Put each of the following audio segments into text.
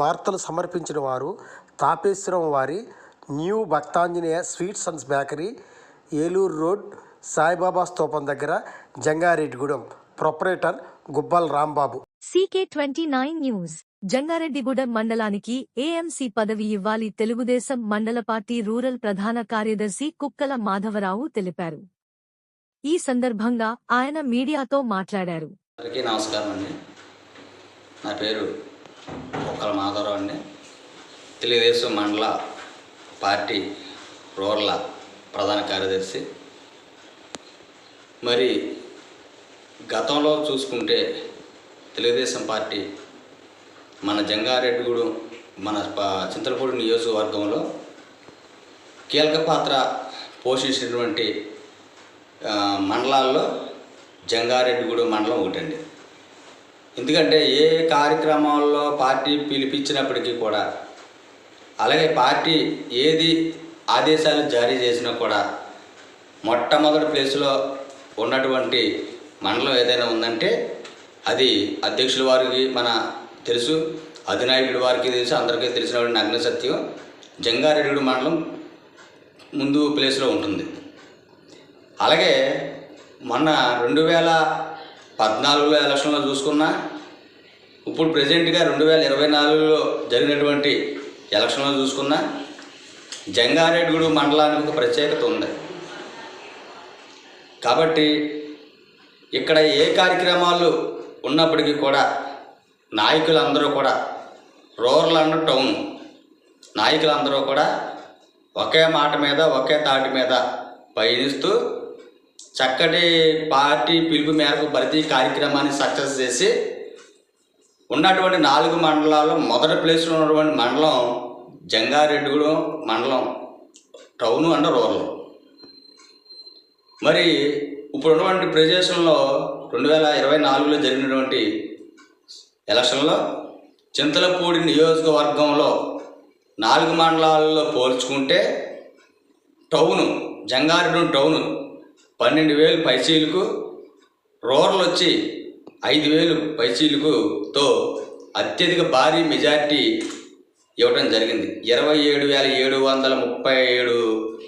వార్తలు సమర్పించిన వారు తాపేశ్వరం వారి new Bhaktanjaneya sweets and bakery Eluru road Saibaba స్తూపం దగ్గర Jangareddygudem. Proprietor Gubbal Rambabu. CK twenty nine news. Jangareddygudem మండలానికి ఏఎంసీ పదవి ఇవ్వాలి తెలుగుదేశం మండల పార్టీ రూరల్ ప్రధాన కార్యదర్శి కుక్కల మాధవరావు తెలిపారు. ఈ సందర్భంగా ఆయన మీడియాతో మాట్లాడారు. అందరికీ నమస్కారం అండి నా పేరు కుక్కల మాధవరావు అండి తెలుగుదేశం మండల పార్టీ రూరల్ ప్రధాన కార్యదర్శి. మరి గతంలో చూసుకుంటే తెలుగుదేశం పార్టీ మన జంగారెడ్డిగూడెం మన చింతలపూడి నియోజకవర్గంలో కీలక పాత్ర పోషించినటువంటి మండలాల్లో జంగారెడ్డిగూడెం మండలం ఒకటండి. ఎందుకంటే ఏ కార్యక్రమాల్లో పార్టీ పిలిపించినప్పటికీ కూడా అలాగే పార్టీ ఏది ఆదేశాలు జారీ చేసినా కూడా మొట్టమొదటి ప్లేస్లో ఉన్నటువంటి మండలం ఏదైనా ఉందంటే అది అధ్యక్షుల వారికి మన తెలుసు అధినాయకుడి వారికి తెలుసు అందరికీ తెలిసినటువంటి నగ్న సత్యం జంగారెడ్డి మండలం ముందు ప్లేస్లో ఉంటుంది. అలాగే మొన్న రెండు వేల పద్నాలుగులో ఎలక్షన్లో చూసుకున్నా ఇప్పుడు ప్రజెంట్గా రెండు వేల ఇరవై నాలుగులో జరిగినటువంటి ఎలక్షన్లో చూసుకున్నా జంగారెడ్డిగూడు మండలానికి ఒక ప్రత్యేకత ఉంది. కాబట్టి ఇక్కడ ఏ కార్యక్రమాలు ఉన్నప్పటికీ కూడా నాయకులందరూ కూడా రూరల్ అండ్ టౌన్ నాయకులందరూ కూడా ఒకే మాట మీద ఒకే తాటి మీద పయనిస్తూ చక్కటి పార్టీ పిలుపు మేరకు భర్తీ కార్యక్రమాన్ని సక్సెస్ చేసి ఉన్నటువంటి నాలుగు మండలాల్లో మొదటి ప్లేస్లో ఉన్నటువంటి మండలం జంగారెడ్డిగూడెం మండలం టౌను అండ్ రూరల్. మరి ఇప్పుడు ఉన్నటువంటి ప్రదేశంలో రెండు వేల ఇరవై నాలుగులో జరిగినటువంటి ఎలక్షన్లో చింతలపూడి నియోజకవర్గంలో నాలుగు మండలాల్లో పోల్చుకుంటే టౌను జంగారెడ్డి టౌను పన్నెండు వేలు పైచీలకు రూరల్ వచ్చి ఐదు వేలు పైచీలకుతో అత్యధిక భారీ మెజార్టీ ఇవ్వడం జరిగింది. ఇరవై ఏడు వేల ఏడు వందల ముప్పై ఏడు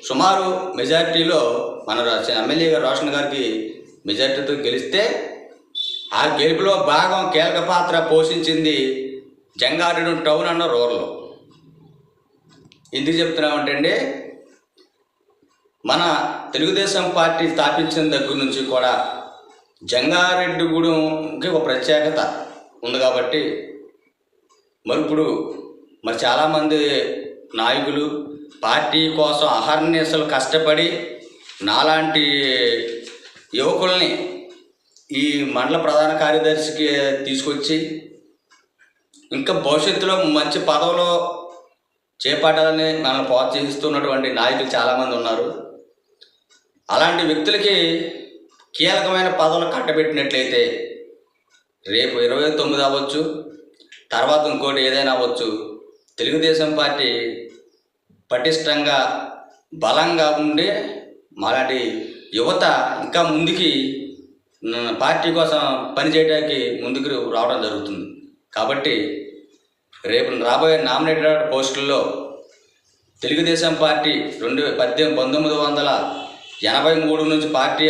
సుమారు మెజార్టీలో మన ఎమ్మెల్యే గారు రోషన్ గారికి మెజార్టీతో గెలిస్తే ఆ గెలుపులో భాగం కీలక పాత్ర పోషించింది జంగారెడ్డి టౌన్ అన్న రూరల్ ఎందుకు చెప్తున్నామంటే అండి మన తెలుగుదేశం పార్టీ స్థాపించిన దగ్గర నుంచి కూడా జంగారెడ్డిగూడెంకి ఒక ప్రత్యేకత ఉంది కాబట్టి మరి ఇప్పుడు మరి చాలామంది నాయకులు పార్టీ కోసం అహర్నిశలు కష్టపడి నాలాంటి యువకుల్ని ఈ మండల ప్రధాన కార్యదర్శికి తీసుకొచ్చి ఇంకా భవిష్యత్తులో మంచి పదవిలో చేపట్టాలని మనల్ని ప్రోత్సహిస్తున్నటువంటి నాయకులు చాలామంది ఉన్నారు. అలాంటి వ్యక్తులకి కీలకమైన పదవులు కట్టబెట్టినట్లయితే రేపు ఇరవై తొమ్మిది అవ్వచ్చు తర్వాత ఇంకోటి ఏదైనా అవ్వచ్చు తెలుగుదేశం పార్టీ పటిష్టంగా బలంగా ఉండే మాలాంటి యువత ఇంకా ముందుకి పార్టీ కోసం పనిచేయడానికి ముందుకు రావడం జరుగుతుంది. కాబట్టి రేపు రాబోయే నామినేటెడ్ పోస్టుల్లో తెలుగుదేశం పార్టీ రెండు పద్దెనిమిది పంతొమ్మిది వందల ఎనభై మూడు నుంచి పార్టీ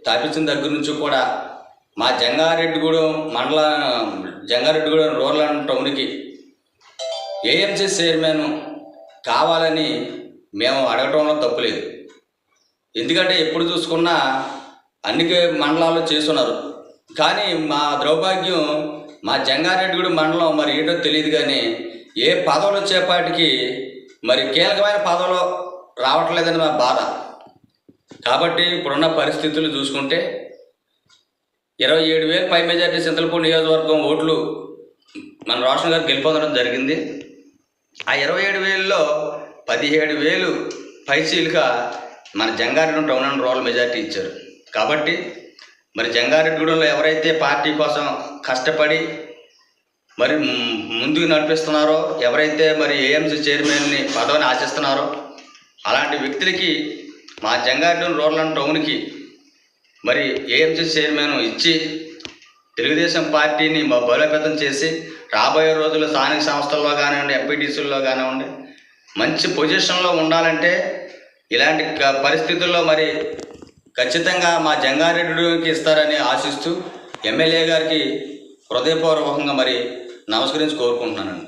స్థాపించిన దగ్గర నుంచి కూడా మా జంగారెడ్డిగూడెం మండల జంగారెడ్డిగూడెం రూరల్ అండ్ టౌన్కి ఏఎంసీ చైర్మన్ కావాలని మేము అడగటంలో తప్పులేదు ఎందుకంటే ఎప్పుడు చూసుకున్నా అన్ని మండలాల్లో చేస్తున్నారు. కానీ మా దౌర్భాగ్యం మా జంగారెడ్డిగూడెం మండలం మరి ఏంటో తెలియదు కానీ ఏ పదవులు వచ్చేపాటికి మరి కీలకమైన పదవులు రావట్లేదని మా బాధ. కాబట్టి ఇప్పుడున్న పరిస్థితులు చూసుకుంటే ఇరవై ఏడు వేలు పై మెజార్టీ చింతలపూడి నియోజకవర్గం ఓట్లు మన రోషన్ గారు గెలుపొందడం జరిగింది. ఆ ఇరవై ఏడు వేలలో పదిహేడు వేలు పైచీలుగా మన Jangareddy town and rural majority ఇచ్చారు. కాబట్టి మరి జంగారెడ్డిగూడెంలో ఎవరైతే పార్టీ కోసం కష్టపడి మరి ముందుకు నడిపిస్తున్నారో ఎవరైతే మరి ఏఎంసీ చైర్మన్ని పదవిని ఆశిస్తున్నారో అలాంటి వ్యక్తులకి మా జంగార్డూన్ రూరల్ అండ్ టౌన్కి మరి ఏఎంసీ చైర్మన్ ఇచ్చి తెలుగుదేశం పార్టీని బలోపేతం చేసి రాబోయే రోజుల్లో స్థానిక సంస్థల్లో కానివ్వండి ఎంపీటీసీల్లో కానివ్వండి మంచి పొజిషన్లో ఉండాలంటే ఇలాంటి పరిస్థితుల్లో మరి ఖచ్చితంగా మా జంగారెడ్డికి ఇస్తారని ఆశిస్తూ ఎమ్మెల్యే గారికి హృదయపూర్వకంగా మరి నమస్కరించి కోరుకుంటున్నానండి.